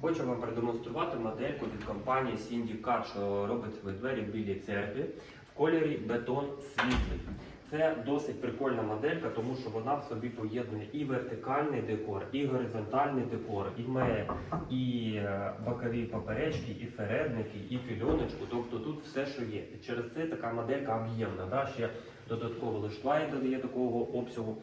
Хочу вам продемонструвати модельку від компанії Syndicat, що робить свої двері в білій церкві в кольорі бетон світлий. Це досить прикольна моделька, тому що вона в собі поєднує і вертикальний декор, і горизонтальний декор, і має і е, бокові поперечки, і середники, і фільоночку. Тобто тут все, що є. Через це така моделька об'ємна. Да? Ще додатково лиштвай додає такого обсягу.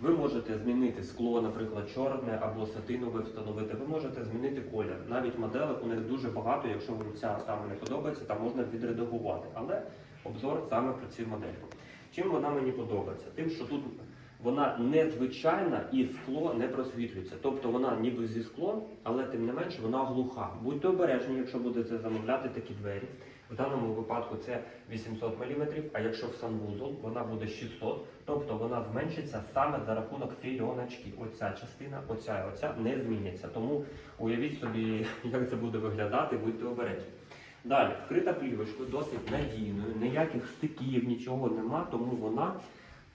Ви можете змінити скло, наприклад, чорне або сатинове встановити. Ви можете змінити колір. Навіть моделек у них дуже багато. Якщо вам ця саме не подобається, там можна відредагувати. Але обзор саме про цю модельку. Чим вона мені подобається? Тим, що тут вона незвичайна і скло не просвітлюється. Тобто вона ніби зі склом, але тим не менше вона глуха. Будьте обережні, якщо будете замовляти такі двері. В даному випадку це 800 мм, а якщо в санвузол, вона буде 600, тобто вона зменшиться саме за рахунок фільоночки. Оця частина, оця і оця не зміняться. Тому уявіть собі, як це буде виглядати, будьте обережні. Далі, вкрита плівочкою досить надійною, ніяких стиків, нічого нема, тому вона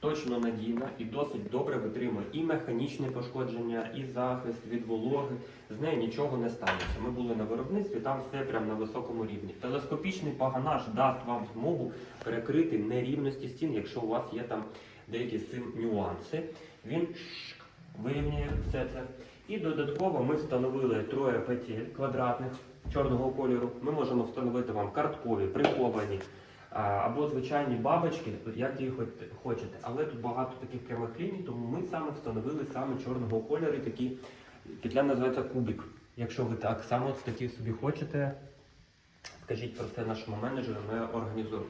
точно надійна і досить добре витримує і механічні пошкодження, і захист від вологи. З нею нічого не станеться. Ми були на виробництві, там все прямо на високому рівні. Телескопічний паганаж дасть вам змогу перекрити нерівності стін, якщо у вас є там деякі цим нюанси. Він вирівнює все це. І додатково ми встановили троє петель квадратних чорного кольору. Ми можемо встановити вам карткові, приховані або звичайні бабочки, як їх хоч- хочете. Але тут багато таких прямих ліній, тому ми саме встановили саме чорного кольору, такі петля називається кубик. Якщо ви так само такі собі хочете, скажіть про це нашому менеджеру, ми організуємо.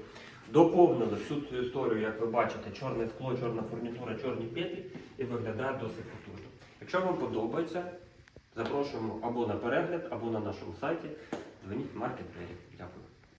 Доповнили всю цю історію, як ви бачите, чорне скло, чорна фурнітура, чорні петлі і виглядає досить потужно. Якщо вам подобається, запрошуємо або на перегляд, або на нашому сайті. Дзвоніть в маркет. Дякую.